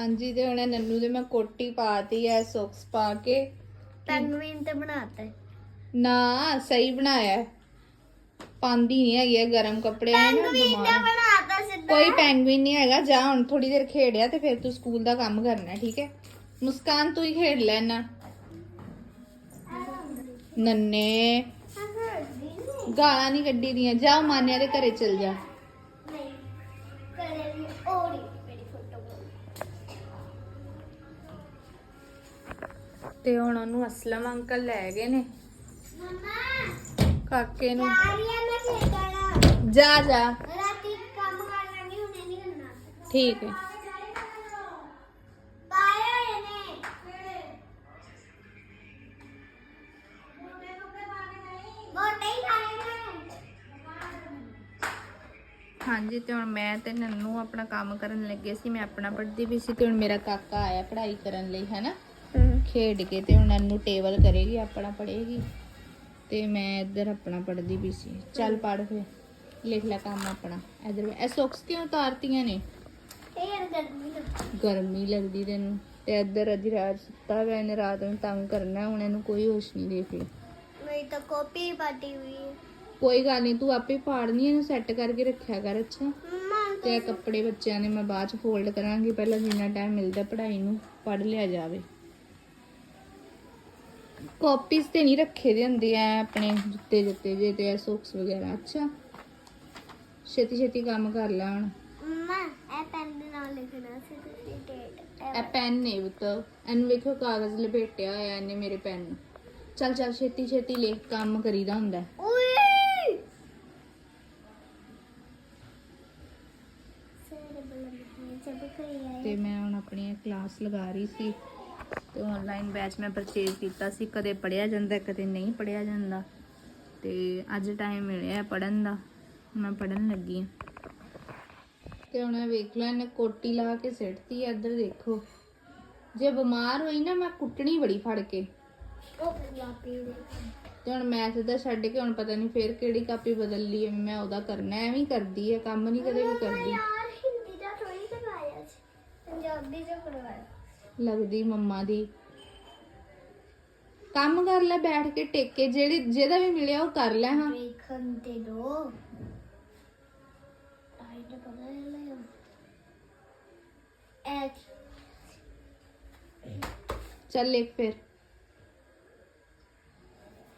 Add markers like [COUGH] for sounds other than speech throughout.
ਹਾਂਜੀ ਤੇ ਹੁਣ ਨੰਨੂ ਦੇ ਮੈਂ ਕੋਟੀ ਪਾਤੀ ਐ ਸੌਕਸ ਪਾ ਕੇ। ਪੈਂਗੁਇਨ ਤੇ ਬਣਾਤਾ ਹੈ ਨਾ ਸਹੀ ਬਣਾਇਆ ਹੈ। ਪਾਉਂਦੀ ਨਹੀਂ ਹੈਗੀ ਇਹ ਗਰਮ ਕੱਪੜੇ ਨੇ ਨਾ ਬਿਮਾਰ। ਬਣਾਤਾ ਸਿੱਧਾ। ਕੋਈ ਪੈਂਗੁਇਨ ਨਹੀਂ ਹੈਗਾ ਜਾ ਹੁਣ ਥੋੜੀ ਦੇਰ ਖੇਡਿਆ ਤੇ ਫਿਰ ਤੂੰ ਸਕੂਲ ਦਾ ਕੰਮ ਕਰਨਾ ਹੈ, ਠੀਕ ਹੈ ਮੁਸਕਾਨ ਤੂੰ ਹੀ ਖੇਡ ਲੈਣਾ ਨੰਨੇ। ਗਾਲਾਂ ਨਹੀਂ ਕੱਢੀ ਦੀਆਂ ਜਾ ਮਾਨਿਆ ਦੇ ਘਰੇ ਚਲ ਜਾ। ਨਹੀਂ ਕਰੇਗੀ ਔੜੀ ਮੇਰੀ ਤੇ ਹੁਣ ਉਹਨੂੰ ਅਸਲਮ ਅੰਕਲ ਲੈ ਗਏ ਨੇ। ਮਮਾ ਕਾਕੇ ਨੂੰ। ਜਾ ਜਾ ਰਾਤੀ ਕੰਮ ਕਰਨਾ ਨਹੀਂ ਹੁਣੇ ਨਹੀਂ ਕਰਨਾ ਠੀਕ ਹੈ। ਹਾਂਜੀ ਤੇ ਹੁਣ ਮੈਂ ਤੇ ਨੰਨੂ ਆਪਣਾ ਕੰਮ ਕਰਨ ਲੱਗੇ ਸੀ ਮੈਂ ਆਪਣਾ ਪੜ੍ਹਦੀ ਵੀ ਸੀ ਤੇ ਹੁਣ ਮੇਰਾ ਕਾਕਾ ਆਇਆ ਪੜ੍ਹਾਈ ਕਰਨ ਲਈ ਹੈਨਾ ਖੇਡ ਕੇ ਤੇ ਹੁਣ ਨੰਨੂ ਟੇਬਲ ਕਰੇਗੀ ਆਪਣਾ ਪੜ੍ਹੇਗੀ। ਤੇ ਮੈਂ ਇੱਧਰ ਆਪਣਾ ਪੜ੍ਹਦੀ ਵੀ ਸੀ। ਚੱਲ ਪੜ੍ਹ ਫੇ ਲਿਖ ਲੈ ਕੰਮ ਆਪਣਾ। ਇੱਧਰ ਇਹ ਸੌਕਸ ਕਿਉਂ ਉਤਾਰਤੀਆਂ ਨੇ? ਗਰਮੀ ਲੱਗੀ ਗਰਮੀ ਲੱਗਦੀ ਤੈਨੂੰ। ਤੇ ਇੱਧਰ ਅਧੀ ਰਾਤ ਸੁੱਤਾ ਪਿਆ ਇਹਨੇ ਰਾਤ ਨੂੰ ਤੰਗ ਕਰਨਾ ਹੁਣ ਇਹਨੂੰ ਕੋਈ ਹੋਸ਼ ਨਹੀਂ ਦੇਖ ਲਈ ਮੇਰੀ ਤਾਂ ਕਾਪੀ ਪਾਟੀ ਹੋਈ ਹੈ ਕੋਈ ਗੱਲ ਨਹੀਂ ਤੂੰ ਆਪੇ ਪਾੜਨੀ ਇਹਨੂੰ ਸੈੱਟ ਕਰਕੇ ਰੱਖਿਆ ਕਰ ਅੱਛਾ? ਤੇ ਕੱਪੜੇ ਬੱਚਿਆਂ ਨੇ ਮੈਂ ਬਾਅਦ ਚ ਫੋਲਡ ਕਰਾਂਗੀ। ਪਹਿਲਾਂ ਜਿੰਨਾ ਟਾਈਮ ਮਿਲਦਾ ਪੜ੍ਹਾਈ ਨੂੰ ਪੜ੍ਹ ਲਿਆ ਜਾਵੇ। ਕਾਪੀਜ਼ ਤੇ ਨਹੀਂ ਰੱਖੇ ਦੇ ਹੁੰਦੇ ਆ ਆਪਣੇ ਜੁੱਤੇ ਜੁੱਤੇ ਜੇ ਤੇ ਸੌਕਸ ਵਗੈਰਾ ਅੱਛਾ। ਛੇਤੀ ਛੇਤੀ ਕੰਮ ਕਰ ਲੈ ਹੁਣ। ਮੰਮਾ ਇਹ ਪੈਨ ਦੇ ਨਾਲ ਲਿਖਣਾ ਸੀ ਤੁਸੀਂ ਡੇਟ ਇਹ ਪੈਨ ਨੇ ਬਤ ਇਹਨੂੰ ਵੇਖੋ ਕਾਗਜ਼ ਲਪੇਟਿਆ ਹੋਇਆ ਇਹਨੇ ਮੇਰੇ ਪੈਨ ਨੂੰ। ਚੱਲ ਚੱਲ ਛੇਤੀ ਛੇਤੀ ਲਿਖ ਕੰਮ ਕਰੀਦਾ ਹੁੰਦਾ। ਓਏ! ਤੇ ਮੈਂ ਹੁਣ ਆਪਣੀ ਕਲਾਸ ਲਗਾ ਰਹੀ ਸੀ। ਤੇ ਆਨਲਾਈਨ ਬੈਚ ਮੈਂ ਪਰਚੇਜ਼ ਕੀਤਾ ਸੀ, ਕਦੇ ਪੜਿਆ ਜਾਂਦਾ, ਕਦੇ ਨਹੀਂ ਪੜਿਆ ਜਾਂਦਾ। ਤੇ ਅੱਜ ਟਾਈਮ ਮਿਲਿਆ ਪੜਨ ਦਾ, ਮੈਂ ਪੜਨ ਲੱਗੀ ਹਾਂ। ਤੇ ਹੁਣ ਵੇਖ ਲੈ ਇਹਨੇ ਕੋਟੀ ਲਾ ਕੇ ਸਿੱਟਤੀ ਇੱਧਰ ਦੇਖੋ। ਜੇ ਬਿਮਾਰ ਹੋਈ ਨਾ, ਮੈਂ ਕੁੱਟਣੀ ਬੜੀ ਫੜ ਕੇ। ਤੇ ਹੁਣ ਮੈਥ ਦਾ ਛੱਡ ਕੇ, ਹੁਣ ਪਤਾ ਨਹੀਂ ਫੇਰ ਕਿਹੜੀ ਕਾਪੀ ਬਦਲ ਲਈ ਮੈਂ ਉਹਦਾ ਕਰਨਾ ਐਵੇਂ ਕਰਦੀ ਹੈ, ਕੰਮ ਨਹੀਂ ਕਦੇ ਵੀ ਕਰਦੀ। ਯਾਰ ਹਿੰਦੀ ਦਾ ਥੋੜੀ ਕਰਵਾਇਆ ਸੀ, ਪੰਜਾਬੀ ਦਾ ਕਰਵਾਇਆ। ਲੱਗਦੀ ਮੰਮਾ ਦੀ ਕੰਮ ਕਰ ਲੈ ਬੈਠ ਕੇ ਟੇਕੇ ਜਿਹੜੇ ਜਿਹਦਾ ਵੀ ਮਿਲਿਆ ਉਹ ਕਰ ਲੈ ਹਾਂ ਵੇਖਣ ਤੇ ਦੋ ਆਈ ਤਾਂ ਪਤਾ ਨਹੀਂ ਲੱਗਿਆ ਐਚ ਚੱਲ ਲਿਖ ਫਿਰ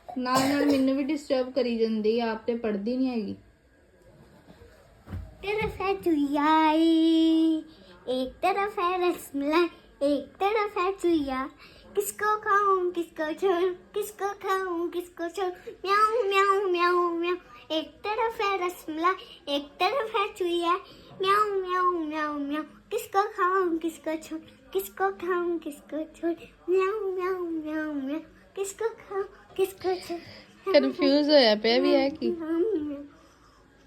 ਨਾਲ ਨਾਲ ਮੈਨੂੰ ਵੀ ਡਿਸਟਰਬ ਕਰੀ ਜਾਂਦੀ ਆ ਆਪ ਤੇ ਪੜਦੀ ਨਹੀਂ ਹੈਗੀ तरफ है चुयाई एक तरफ है रसमलाई एक तरफ है चुया किसको खाऊं किसको छोड़ूं किसको खाऊं किसको छोड़ूं म्याऊं म्याऊं म्याऊं म्याऊं एक तरफ है रसमलाई एक तरफ है चुया म्याऊं म्याऊं म्याऊं म्याऊं किसको खाऊं किसको छोड़ किसको खाऊं किसको छोड़ म्याऊं म्याऊं म्याऊं म्याऊं किसको खाऊं किसको छोड़ कंफ्यूज होया पे भी है कि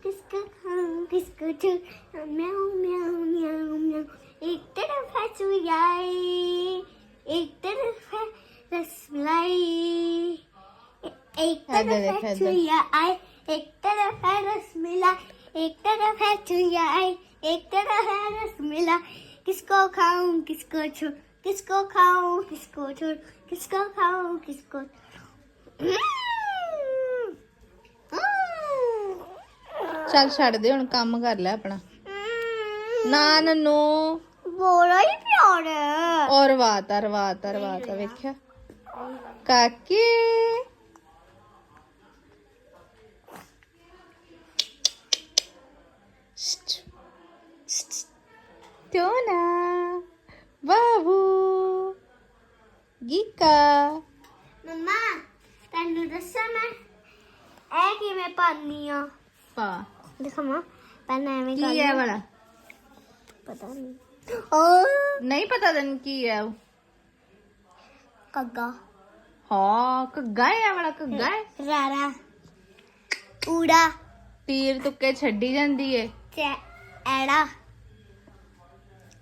किसको खाऊं किसको छोड़ म्याऊं म्याऊं म्याऊं म्याऊं एक तरफ है चुयाई एक तरफ है रसमलाई एक हैदर तरफ है, है हैदर। चुयाई एक तरफ है रसमलाई एक तरफ है चुयाई एक तरफ है रसमलाई किसको खाऊं किसको छोड़ किसको खाऊं किसको छोड़ किसको खाऊं किसको ਚੱਲ ਛੱਡ ਦੇ ਹੁਣ ਕੰਮ ਕਰ ਲੈ ਆਪਣਾ ਨਾ ਨਨੂ ਬੋਲਾ ਹੀ ਪਿਆਰ ਔਰ ਰਵਾਤਾ ਰਵਾਤਾ ਰਵਾਤਾ ਵੇਖਿਆ। ਕਾਕੇ। ਟੋਨਾ ਬਾਬੂ ਗੀਕਾ ਮੰਮਾ ਤੈਨੂੰ ਦੱਸਾਂ ਮੈਂ? ਇਹ ਕਿਵੇਂ ਪਾਨੀ ਆ? ਪਾ। ਦਿਖਾਵਾਂ ਪਹਿਲਾਂ ਐਵੇਂ ਕੀ ਹੈ ਵਾਲਾ? ਪਤਾ ਨਹੀਂ ਨਹੀਂ ਪਤਾ ਤੈਨੂੰ ਕੀ ਹੈ ਉਹ ਕੱਗਾ ਹਾਂ ਕੱਗਾ ਹੈ ਵਾਲਾ ਕੱਗਾ ਹੈ ਰਾਰਾ ਊੜਾ ਤੀਰ ਤੁੱਕੇ ਛੱਡੀ ਜਾਂਦੀ ਏ ਐੜਾ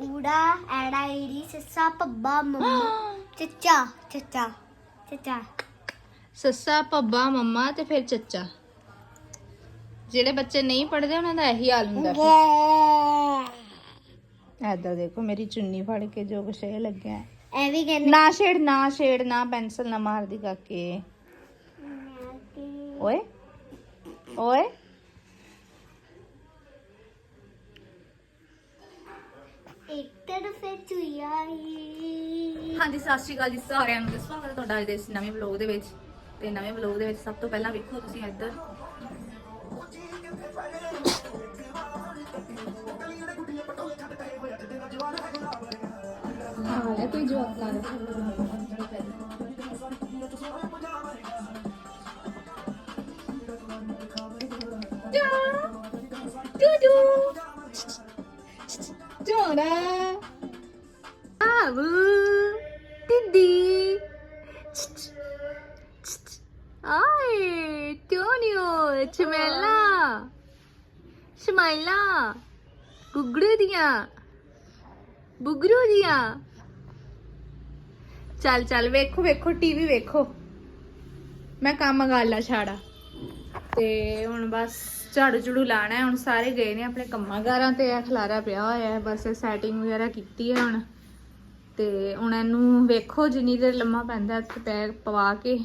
ਊੜਾ ਐੜਾ ਈੜੀ ਸੱਸਾ ਪੱਬਾ ਮੰਮਾ ਚੱਚਾ ਚੱਚਾ ਚੱਚਾ ਸੱਸਾ ਪੱਬਾ ਮੰਮਾ ਤੇ ਫਿਰ ਚੱਚਾ ਜਿਹੜੇ ਬੱਚੇ ਨਹੀਂ ਪੜ੍ਹਦੇ ਉਹਨਾਂ ਦਾ ਇਹੀ ਹਾਲ ਹੁੰਦਾ ਫਿਰ। ਐਦਾਂ ਦੇਖੋ ਮੇਰੀ ਚੁੰਨੀ ਫੜ ਕੇ ਜੋ ਕੁਛ ਇਹ ਲੱਗਿਆ ਹੈ। ਐ ਵੀ ਕਹਿੰਦੇ ਨਾ ਛੇੜ ਨਾ ਛੇੜ ਨਾ ਪੈਨਸਲ ਨਾ ਮਾਰਦੀ ਕਾਕੇ ਓਏ ਓਏ ਇੱਕ ਤਰਫੇ ਚੁਈਆਈ ਹਾਂਜੀ ਸਤਿ ਸ਼੍ਰੀ ਅਕਾਲ ਜੀ ਸਾਰਿਆਂ ਨੂੰ ਤੇ ਸਵਾਗਤ ਹੈ ਤੁਹਾਡਾ ਅੱਜ ਦੇ ਇਸ ਨਵੇਂ ਵਲੌਗ ਦੇ ਵਿੱਚ। ਤੇ ਨਵੇਂ ਵਲੌਗ ਦੇ ਵਿੱਚ ਸਭ ਤੋਂ ਪਹਿਲਾਂ ਵੇਖੋ ਤੁਸੀਂ ਇੱਧਰ। ਹਾਂ ਜਵਾਕਾਂ ਦਾ ਜੋੜਾ ਆਵੂ ਟਿੱਡੀ ਆਏ ਟੋਨੀਓ ਚਮੇਲਾ ਸ਼ਮਾਈਲਾ ਗੁਗੜੂ ਦੀਆਂ ਬੁਗਰੂ ਦੀਆਂ ਚੱਲ ਚੱਲ, ਵੇਖੋ ਵੇਖੋ ਟੀਵੀ ਵੇਖੋ। ਮੈਂ ਕੰਮ ਕਰ ਲਾ ਛਾੜਾ। ਤੇ ਹੁਣ ਬਸ ਝਾੜੂ ਝੂੜੂ ਲਾਣਾ ਹੈ। ਹੁਣ ਸਾਰੇ ਗਏ ਨੇ ਆਪਣੇ ਕੰਮਾਂ ਕਾਰਾਂ ਤੇ। ਇਹ ਖਲਾਰਾ ਪਿਆ ਹੋਇਆ ਹੈ। ਬਸ ਸੈਟਿੰਗ ਵਗੈਰਾ ਕੀਤੀ ਹੈ ਹੁਣ। ਤੇ ਹੁਣ ਇਹਨੂੰ ਵੇਖੋ ਜਿੰਨੀ ਦੇਰ ਲੰਮਾ ਪੈਂਦਾ ਇੱਥੇ ਪੈ ਪਵਾ ਕੇ।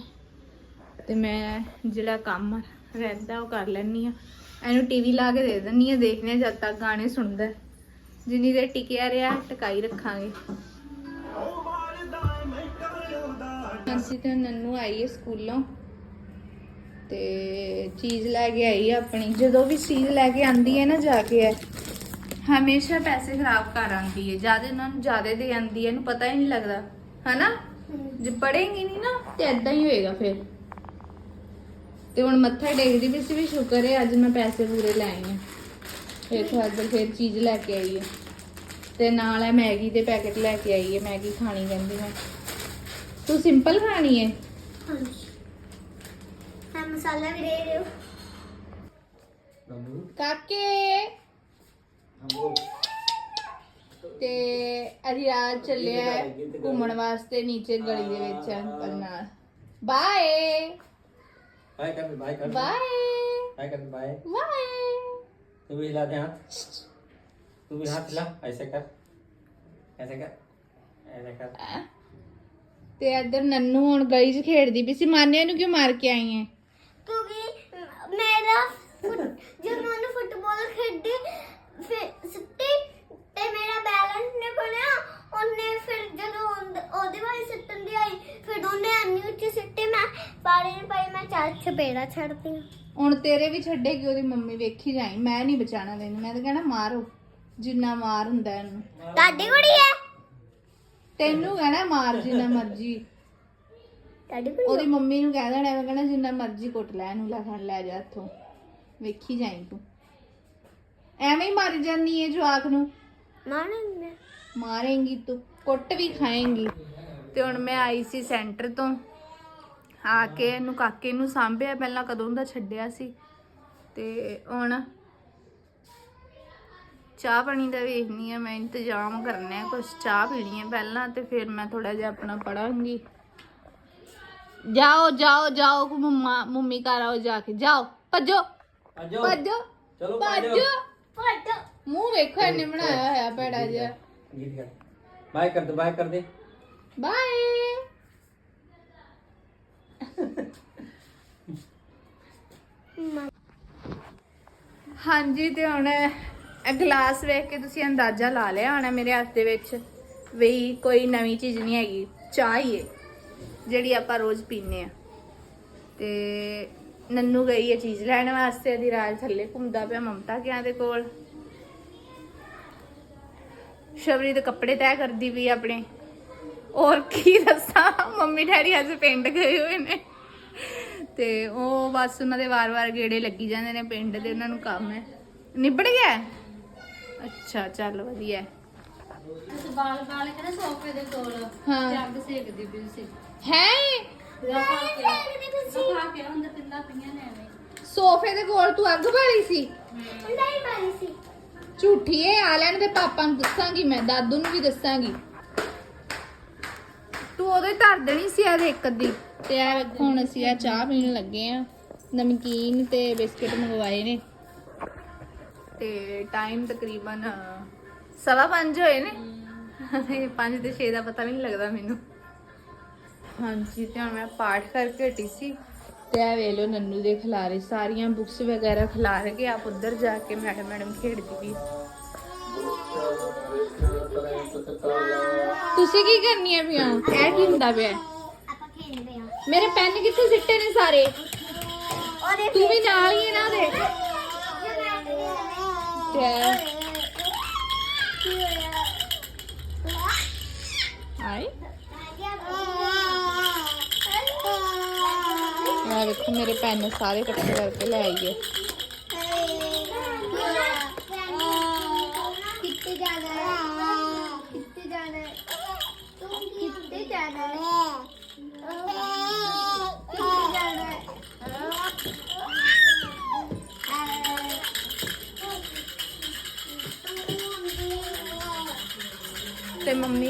ਤੇ ਮੈਂ ਜਿਹੜਾ ਕੰਮ ਰਹਿੰਦਾ ਉਹ ਕਰ ਲੈਣੀ ਆ ਇਹਨੂੰ ਟੀਵੀ ਲਾ ਕੇ ਦੇ ਦਿੰਨੀ ਆ ਦੇਖਨੇ ਜਦ ਤੱਕ ਗਾਣੇ ਸੁਣਦਾ। ਜਿੰਨੀ ਦੇਰ ਟਿਕਿਆ ਰਿਹਾ, ਟਿਕਾਈ ਰੱਖਾਂਗੇ। ਅਸੀਂ ਤੇ ਨੰਨੂ ਆਈ ਹੈ ਸਕੂਲੋਂ ਤੇ ਚੀਜ਼ ਲੈ ਕੇ ਆਈ ਹੈ ਆਪਣੀ। ਜਦੋਂ ਵੀ ਚੀਜ਼ ਲੈ ਕੇ ਆਂਦੀ ਹੈ ਨਾ ਜਾ ਕੇ ਹੈ ਹਮੇਸ਼ਾ ਪੈਸੇ ਖਰਾਬ ਕਰ ਆਂਦੀ ਹੈ ਜ਼ਿਆਦਾ ਉਹਨਾਂ ਨੂੰ ਜ਼ਿਆਦਾ ਦੇ ਆਂਦੀ ਹੈ ਇਹਨੂੰ ਪਤਾ ਹੀ ਨਹੀਂ ਲੱਗਦਾ। ਹਨਾ? ਜੇ ਪੜੇਂਗੀ ਨਹੀਂ ਨਾ ਤੇ ਐਦਾਂ ਹੀ ਹੋਏਗਾ ਫਿਰ। ਤੇ ਹੁਣ ਮੱਥਾ ਟੇਕਦੀ ਵੀ ਸੀ ਵੀ ਸ਼ੁਕਰ ਹੈ ਅੱਜ ਮੈਂ ਪੈਸੇ ਪੂਰੇ ਲੈ ਹਾਂ ਵੇਖੋ ਇੱਧਰ ਫਿਰ ਚੀਜ਼ ਲੈ ਕੇ ਆਈ ਹੈ ਤੇ ਨਾਲ ਹੈ ਮੈਗੀ ਦੇ ਪੈਕੇਟ ਲੈ ਕੇ ਆਈ ਹੈ ਮੈਗੀ ਖਾਣੀ ਕਹਿੰਦੀ ਮੈਂ। ਤੂੰ ਸਿੰਪਲ ਖਾਣੀ ਹੈ ਹਾਂਜੀ ਹਾਂ ਮਸਾਲਾ ਵੀ ਦੇ ਦਿਓ ਕਾਕੇ ਤੇ ਅਰਿਆਜ ਚੱਲਿਆ ਹੈ ਘੁੰਮਣ ਵਾਸਤੇ ਨੀਚੇ ਗਲੀ ਦੇ ਵਿੱਚ ਅੰਕਲ ਨਾਲ ਬਾਏ बाय कर बाय कर ਬਾਏ बाय कर बाय ਬਾਏ तू भी हिला दे हाथ तू भी हाथ हिला ऐसे कर ऐसे कर ऐसे कर ਤੇ ਇੱਧਰ ਨੰਨੂ ਹੁਣ ਗਲੀ 'ਚ ਖੇਡਦੀ ਪਈ ਸੀ। ਮਾਨਿਆ ਨੂੰ ਕਿਉਂ ਮਾਰ ਕੇ ਆਈ ਹੈ ਕਿਉਂਕਿ ਮੇਰਾ ਫੁੱਟ- ਜਦੋਂ ਉਹਨੇ ਫੁੱਟਬਾਲ ਖੇਡੀ ਫਿਰ ਸਿੱਟੀ ਤੇ ਮੇਰਾ ਬੈਲੈਂਸ ਨਹੀਂ ਬਣਿਆ। ਉਹਨੇ ਫਿਰ ਜਦੋਂ ਉਹਦ- ਉਹਦੇ ਵਾਲੀ ਸਿੱਟਣ ਦੀ ਆਈ ਫਿਰ ਉਹਨੇ ਅੰਨੀ ਉੱਚੀ ਸਿੱਟੀ ਮੈਂ ਪਾਣੀ ਨਹੀਂ ਪਾਈ ਮੈਂ ਚਾਰ ਚਪੇੜਾ ਛੱਡਦੀ ਹੁਣ ਤੇਰੇ ਵੀ ਛੱਡੇਗੀ ਉਹਦੀ ਮੰਮੀ ਵੇਖੀ ਜਾਈ ਮੈਂ ਨਹੀਂ ਬਚਾਣਾ ਤੈਨੂੰ। ਮੈਂ ਤਾਂ ਕਹਿਣਾ ਮਾਰੋ। ਜਿੰਨਾ ਮਾਰ ਹੁੰਦਾ ਇਹਨੂੰ। ਤੁਹਾਡੀ ਕੁੜੀ ਹੈ? ਤੈਨੂੰ ਕਹਿਣਾ ਮਾਰ ਜਿੰਨਾ ਮਰਜ਼ੀ। ਤੁਹਾਡੀ ਉਹਦੀ ਮੰਮੀ ਨੂੰ ਕਹਿ ਦੇਣਾ ਐਵੇਂ ਕਹਿਣਾ ਜਿੰਨਾ ਮਰਜ਼ੀ ਕੁੱਟ ਲੈ ਇਹਨੂੰ ਲੈ ਫੜ ਲੈ ਜਾ ਇੱਥੋਂ। ਵੇਖੀ ਜਾਈ ਤੂੰ। ਐਵੇਂ ਹੀ ਮਰ ਜਾਨੀ ਏ ਜਵਾਕ ਨੂੰ। ਮਾਰਨ ਮਾਰੇਂਗੀ ਤੂੰ ਕੁੱਟ ਵੀ ਖਾਏਂਗੀ। ਤੇ ਹੁਣ ਮੈਂ ਆਈ ਸੀ ਸੈਂਟਰ ਤੋਂ। ਆ ਕੇ ਇਹਨੂੰ ਕਾਕੇ ਨੂੰ ਸਾਂਭਿਆ ਪਹਿਲਾਂ ਕਦੋਂ ਦਾ ਛੱਡਿਆ ਸੀ। ਤੇ ਹੁਣ ਚਾਹ ਪਾਣੀ ਦਾ ਵੇਖਣੀ ਆ ਮੈਂ ਇੰਤਜ਼ਾਮ ਕਰਨਾ ਹੈ ਕੁਝ ਚਾਹ ਪੀਣੀ ਹੈ ਪਹਿਲਾਂ ਤੇ ਫਿਰ ਮੈਂ ਥੋੜਾ ਜਿਹਾ ਆਪਣਾ ਪੜਾਂਗੀ ਜਾਓ ਜਾਓ ਜਾਓ ਕੋ ਮੰਮਾ ਮੰਮੀ ਘਰ ਆਓ ਜਾ ਕੇ। ਜਾਓ ਭੱਜੋ ਭੱਜੋ। ਭੱਜੋ ਭੱਜੋ। ਮੂੰਹ ਵੇਖੋ ਇਹਨੇ ਬਣਾਇਆ ਹੋਇਆ ਭੈੜਾ ਜਿਹਾ। ਬਾਏ ਕਰ ਦੇ ਬਾਏ ਕਰ ਦੇ। ਬਾਏ। ਹਾਂਜੀ ਤੇ ਹੁਣ ਇਹ ਗਲਾਸ ਵੇਖ ਕੇ ਤੁਸੀਂ ਅੰਦਾਜ਼ਾ ਲਾ ਲਿਆ ਹੋਣਾ ਮੇਰੇ ਹੱਥ ਦੇ ਵਿੱਚ ਵੀ ਕੋਈ ਨਵੀਂ ਚੀਜ਼ ਨਹੀਂ ਹੈਗੀ। ਚਾਹ ਹੀ ਹੈ, ਜਿਹੜੀ ਆਪਾਂ ਰੋਜ਼ ਪੀਂਦੇ ਆ ਤੇ ਨੰਨੂ ਗਈ ਹੈ ਚੀਜ਼ ਲੈਣ ਵਾਸਤੇ ਅਧੀ ਰਾਜ ਥੱਲੇ ਘੁੰਮਦਾ ਪਿਆ ਮਮਤਾ ਕਿਆਂ ਦੇ ਕੋਲ। ਸ਼ਬਰੀ ਦੇ ਕੱਪੜੇ ਤੈਅ ਕਰਦੀ ਵੀ ਆਪਣੇ। ਔਰ ਕੀ ਦੱਸਾਂ, ਮੰਮੀ ਡੈਡੀ ਅੱਜ ਪਿੰਡ ਗਏ ਹੋਏ ਨੇ। ਤੇ ਉਹ ਬਸ ਉਹਨਾਂ ਦੇ ਵਾਰ-ਵਾਰ ਗੇੜੇ ਲੱਗੀ ਜਾਂਦੇ ਨੇ ਪਿੰਡ ਦੇ, ਉਹਨਾਂ ਨੂੰ ਕੰਮ ਹੈ। ਨਿਬੜ ਗਿਆ? ਅੱਛਾ ਚੱਲ ਵਧੀਆ। ਤੁਸੀਂ ਬਾਲ ਬਾਲ ਕੇ ਨਾ ਸੋਫੇ ਦੇ ਕੋਲ ਹਾਂ। ਤੇ ਅੱਗ ਸੇਕਦੀ ਪਈ ਸੀ। ਹੈ? ਰਖਾ ਕੇ। ਰਖਾ ਕੇ ਅੰਦਰ ਤਿੰਨਾ ਪਈਆਂ ਨੇ ਐਵੇਂ। ਸੋਫੇ ਦੇ ਕੋਲ ਤੂੰ ਅੱਗ ਬਾਲੀ ਸੀ? ਨਹੀਂ ਮਾਰੀ ਸੀ। ਝੂਠੀ ਏ ਆ ਲੈਣ ਦੇ ਪਾਪਾ ਨੂੰ ਦੱਸਾਂਗੀ ਮੈਂ ਦਾਦੂ ਨੂੰ ਵੀ ਦੱਸਾਂਗੀ। ਤੂੰ ਉਹਦੇ ਧਰ ਦੇਣੀ ਸੀ ਇਹਦੇ ਇੱਕ ਅੱਧੀ ਤੇ ਵੇਖੋ ਹੁਣ ਅਸੀਂ ਆ ਚਾਹ ਪੀਣ ਲੱਗੇ ਆ। ਨਮਕੀਨ ਤੇ ਬਿਸਕਟ ਮੰਗਵਾਏ ਨੇ। ਤੇ ਟਾਈਮ ਤਕਰੀਬਨ ਸਵਾ ਪੰਜ ਹੋਏ ਨੇ। ਇਹ ਤੇ 6 ਦਾ ਪਤਾ ਵੀ ਨਹੀਂ ਲੱਗਦਾ ਮੈਨੂੰ। ਹਾਂਜੀ, ਤੇ ਹੁਣ ਮੈਂ ਪਾਠ ਕਰਕੇ ਹਟੀ ਸੀ। ਤੇ ਆ ਵੇਖ ਲੋ ਨੰਨੂ ਦੇ ਖਿਲਾਰੇ ਸਾਰੀਆਂ ਬੁੱਕਸ ਵਗੈਰਾ ਖਿਲਾਰ ਕੇ ਆਪ ਉੱਧਰ ਜਾ ਕੇ ਮੈਡਮ ਮੈਡਮ ਖੇਡਦੀ ਵੀ ਤੁਸੀਂ ਕੀ ਕਰਨੀਆਂ ਪਿਆ ਇਹ ਕੀ ਹੁੰਦਾ ਪਿਆ? ਆਪਾਂ ਖੇਡਦੇ ਆ ਮੇਰੇ ਪੈਨ ਕਿੱਥੇ ਸਿੱਟੇ ਨੇ ਸਾਰੇ? ਤੂੰ ਵੀ ਨਾਲ ਹੀ ਇਹਨਾਂ ਦੇ ਤੇ ਆਈ ਆ ਵੇਖੋ ਮੇਰੇ ਪੈਨ ਸਾਰੇ ਇਕੱਠੇ ਕਰਕੇ ਲੈ ਆਈਏ।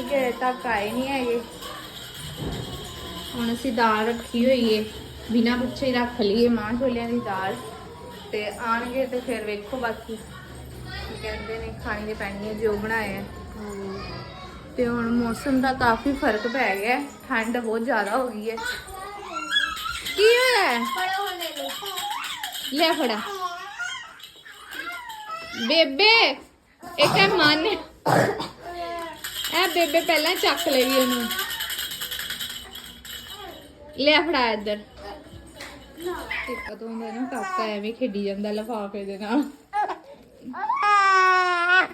ਤੇ ਮੰਮੀ ਤੱਕ ਆਏ ਨਹੀਂ ਹੈਗੇ। ਹੁਣ ਅਸੀਂ ਦਾਲ ਰੱਖੀ ਹੋਈ ਏ। ਬਿਨਾ ਪੁੱਛੇ ਰੱਖ ਲਈਏ ਮਾਂ ਛੋਲਿਆਂ ਦੀ ਦਾਲ। ਤੇ ਆਣਗੇ ਤੇ ਫਿਰ ਵੇਖੋ ਬਾਕੀ ਕੀ ਕਹਿੰਦੇ ਨੇ, ਖਾਣੇ ਦੇ ਪੈਣੀ ਹੈ ਜੋ ਬਣਾਇਆ ਤੇ ਹੁਣ ਮੌਸਮ ਦਾ ਕਾਫੀ ਫ਼ਰਕ ਪੈ ਗਿਆ ਠੰਡ ਬਹੁਤ ਜ਼ਿਆਦਾ ਹੋ ਗਈ ਹੈ। ਕੀ ਹੋਇਆ? ਹੈ? ਬੜਾ ਲੈ ਫੜਾ। ਬੇਬੇ, ਇੱਕ ਹੈ ਮਨ। ਇਹ ਬੇਬੇ ਪਹਿਲਾਂ ਚੱਕ ਲਈ ਉਹਨੂੰ ਲੈ ਫੜਾ ਇੱਧਰ ਤੇ ਕਦੋਂ ਦਾ ਨਾ ਕਾਕਾ ਐਵੇਂ ਖੇਡੀ ਜਾਂਦਾ ਲਫਾਫੇ ਦੇ ਨਾਲ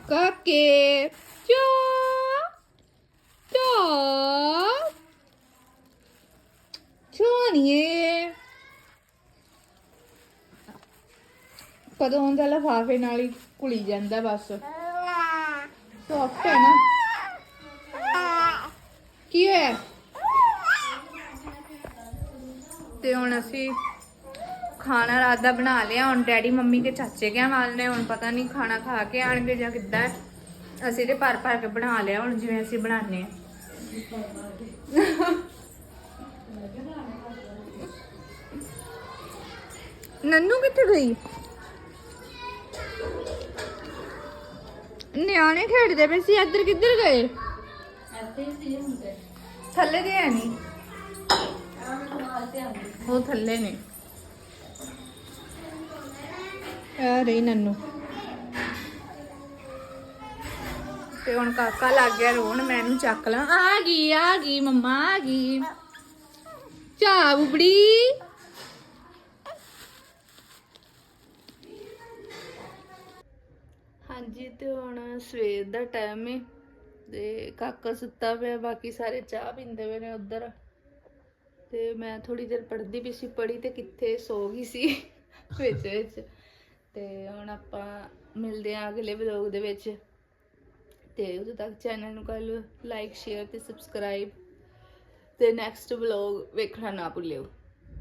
ਕਾਕੇ ਚੋ ਚੋ ਚੋਨੀਏ ਕਦੋਂ ਦਾ ਲਫਾਫੇ ਨਾਲ ਹੀ ਕੁਲੀ ਜਾਂਦਾ ਬਸ ਸੌਫਟ ਹੈ ਨਾ ਕੀ ਹੋਇਆ? ਤੇ ਹੁਣ ਅਸੀਂ ਖਾਣਾ ਰਾਤ ਦਾ ਬਣਾ ਲਿਆ। ਹੁਣ ਡੈਡੀ ਮੰਮੀ ਕੇ ਚਾਚੇ ਕੇ ਵਾਲ ਨੇ। ਹੁਣ ਪਤਾ ਨਹੀਂ ਖਾਣਾ ਖਾ ਕੇ ਆਣਗੇ ਜਾਂ ਕਿੱਦਾਂ ਅਸੀਂ ਤੇ ਭਰ ਭਰ ਕੇ ਬਣਾ ਲਿਆ। ਹੁਣ ਜਿਵੇਂ ਅਸੀਂ ਬਣਾਉਂਦੇ ਆ ਨੰਨੂ ਕਿੱਥੇ ਗਈ? ਨਿਆਣੇ ਖੇਡਦੇ ਪਏ ਸੀ। ਇੱਧਰ ਕਿੱਧਰ ਗਏ? ਇੱਥੇ ਸੀ ਹੁੰਦੇ ਥੱਲੇ ਦੇ ਹੈ ਨਹੀਂ। ਉਹ ਥੱਲੇ ਨੇ। ਆ ਰਹੀ ਨੰਨੂ। ਤੇ ਹੁਣ ਕਾਕਾ ਲੱਗ ਗਿਆ ਰੋਣ ਮੈਂ ਇਹਨੂੰ ਚੱਕ ਲਾਂ। ਆ ਗਈ ਆ ਗਈ ਮੰਮਾ ਆ ਗਈ। ਚਾ ਉਬੜੀ। ਹਾਂਜੀ ਤੇ ਹੁਣ ਸਵੇਰ ਦਾ ਟਾਈਮ ਹੈ ਤੇ ਕਾਕਾ ਸੁੱਤਾ ਪਿਆ, ਬਾਕੀ ਸਾਰੇ ਚਾਹ ਪੀਂਦੇ ਪਏ ਨੇ ਉਧਰ। ਤੇ ਮੈਂ ਥੋੜੀ ਦੇਰ ਪੜ੍ਹਦੀ ਵੀ ਸੀ, ਪੜ੍ਹੀ ਤੇ ਕਿੱਥੇ ਸੋ ਗਈ ਸੀ [LAUGHS] ਵਿੱਚ ਵਿੱਚ। ਤੇ ਹੁਣ ਆਪਾਂ ਮਿਲਦੇ ਹਾਂ ਅਗਲੇ ਵਲੌਗ ਦੇ ਵਿੱਚ। ਤੇ ਉਦੋਂ ਤੱਕ ਚੈਨਲ ਨੂੰ ਕਰ ਲਓ ਲਾਈਕ ਸ਼ੇਅਰ ਤੇ ਸਬਸਕ੍ਰਾਈਬ ਤੇ ਨੈਕਸਟ ਵਲੌਗ ਵੇਖਣਾ ਨਾ ਭੁੱਲਿਓ।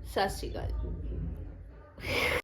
ਸਤਿ ਸ਼੍ਰੀ ਅਕਾਲ।